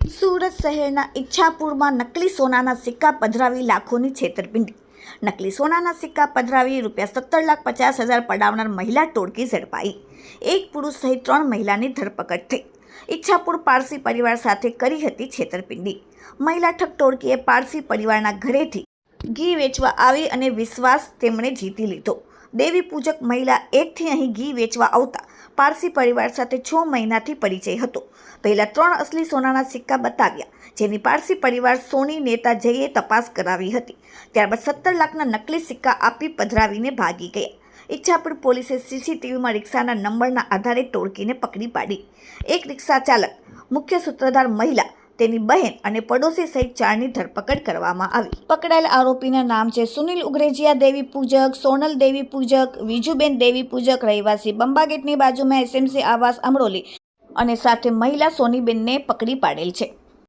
સુરત શહેરના ઈચ્છાપુરમાં નકલી સોનાના સિક્કા પધરાવી લાખોની છેતરપિંડી. નકલી સોનાના સિક્કા પધરાવી રૂપિયા સત્તર લાખ પચાસ હજાર પડાવનાર મહિલા ટોળકી ઝડપાઈ. એક પુરુષ સહિત ત્રણ મહિલાની ધરપકડ થઈ. ઈચ્છાપુર પારસી પરિવાર સાથે કરી હતી છેતરપિંડી. મહિલા ઠગ ટોળકીએ પારસી પરિવારના ઘરેથી ઘી વેચવા આવી અને વિશ્વાસ તેમણે જીતી લીધો. દેવી પૂજક મહિલા એકથી અહીં ઘી વેચવા આવતા પારસી પરિવાર સાથે છ મહિનાથી પરિચય હતો. પહેલાં ત્રણ અસલી સોનાના સિક્કા બતાવ્યા, જેની પારસી પરિવાર સોની, નેતા જઈએ તપાસ કરાવી હતી. ત્યારબાદ સત્તર લાખના નકલી સિક્કા આપી પધરાવીને ભાગી ગયા. ઈચ્છાપુર પોલીસે સીસીટીવીમાં રિક્ષાના નંબરના આધારે ટોળકીને પકડી પાડી. એક રિક્ષા ચાલક, મુખ્ય સૂત્રધાર મહિલા તેની બહેન અને પડોશી સહિત ચારની ધરપકડ કરવામાં આવી. પકડાયેલ આરોપીના નામ છે સુનિલ ઉગરેજિયા, દેવી પૂજક, સોનલ દેવી પૂજક, વિજુબેન દેવી પૂજક, રહેવાસી બંબાગેટની બાજુમાં એસએમસી આવાસ અમરોલી અને સાથે મહિલા સોનીબેનને પકડી પાડેલ છે.